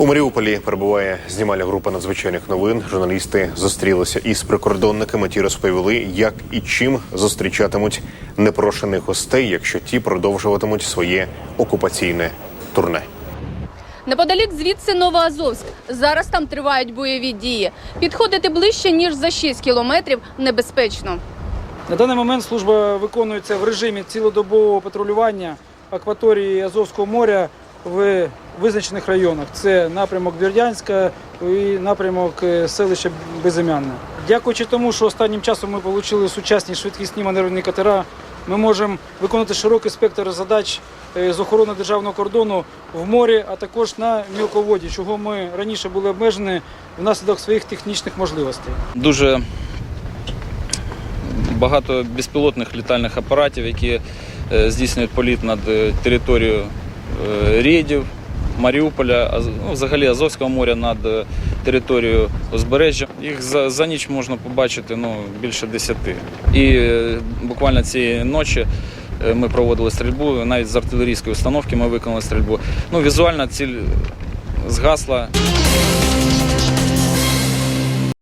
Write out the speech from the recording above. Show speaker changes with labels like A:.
A: У Маріуполі перебуває знімальна група надзвичайних новин. Журналісти зустрілися із прикордонниками. Ті розповіли, як і чим зустрічатимуть непрошених гостей, якщо ті продовжуватимуть своє окупаційне турне.
B: Неподалік звідси Новоазовськ. Зараз там тривають бойові дії. Підходити ближче ніж за 6 кілометрів небезпечно.
C: На даний момент служба виконується в режимі цілодобового патрулювання акваторії Азовського моря в визначених районах. Це напрямок Бердянська і напрямок е, селища Безім'янне. Дякуючи тому, що останнім часом ми отримали сучасні швидкісні маневрені катера, ми можемо виконувати широкий спектр задач е, з охорони державного кордону в морі, а також на мілководі, чого ми раніше були обмежені внаслідок своїх технічних можливостей.
D: Дуже багато безпілотних літальних апаратів, які е, здійснюють політ над територією е, рейдів, Маріуполя, ну, взагалі Азовського моря над е, територією узбережжя. Їх за, за ніч можна побачити ну, більше десяти. І е, буквально цієї ночі ми проводили стрільбу, навіть з артилерійської установки ми виконали стрільбу. Ну, візуально ціль згасла.